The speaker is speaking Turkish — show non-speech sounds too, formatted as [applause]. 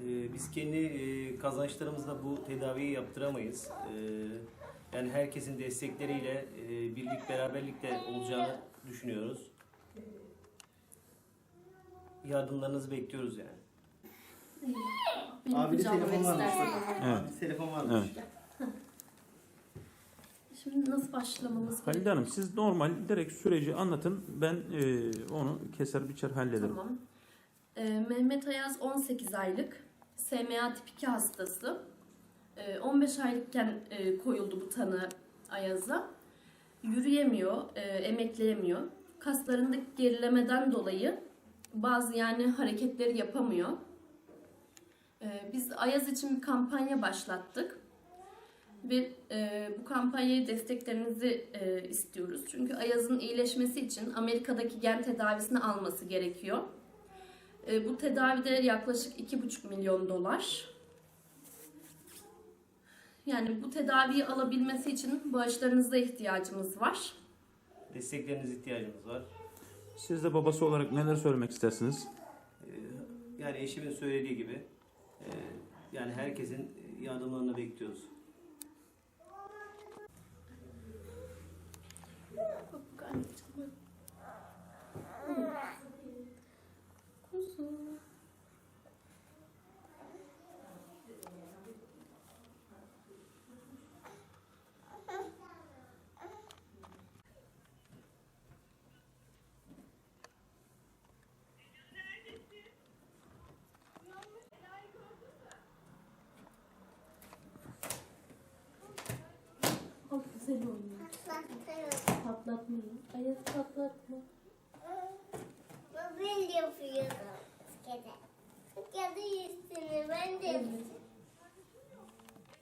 Ee, biz kendi e, kazançlarımızla bu tedaviyi yaptıramayız. Ee, yani herkesin destekleriyle e, birlik beraberlikle olacağını düşünüyoruz. Yardımlarınızı bekliyoruz yani. Abi de telefon varmış. bak. Abi telefon varmış. Evet. [laughs] Şimdi nasıl başlamamız Halide Hanım siz normal direkt süreci anlatın. Ben e, onu keser biçer hallederim. Tamam. Ee, Mehmet Ayaz 18 aylık. SMA tip 2 hastası. Ee, 15 aylıkken e, koyuldu bu tanı Ayaz'a. Yürüyemiyor, e, emekleyemiyor. Kaslarındaki gerilemeden dolayı bazı yani hareketleri yapamıyor. Ee, biz Ayaz için bir kampanya başlattık. Ve e, bu kampanyaya desteklerinizi istiyoruz. Çünkü Ayaz'ın iyileşmesi için Amerika'daki gen tedavisini alması gerekiyor. E, bu tedavide yaklaşık 2,5 milyon dolar. Yani bu tedaviyi alabilmesi için bağışlarınıza ihtiyacımız var. Desteklerinize ihtiyacımız var. Siz de babası olarak neler söylemek istersiniz? Ee, yani eşimin söylediği gibi e, yani herkesin yardımlarını bekliyoruz. Kuzum. Bak güzel oynuyor. Patlatmayın. Ayaz patlatma. Ben yapıyorum. Kedi. Kedi üstüne ben de yapıyorum.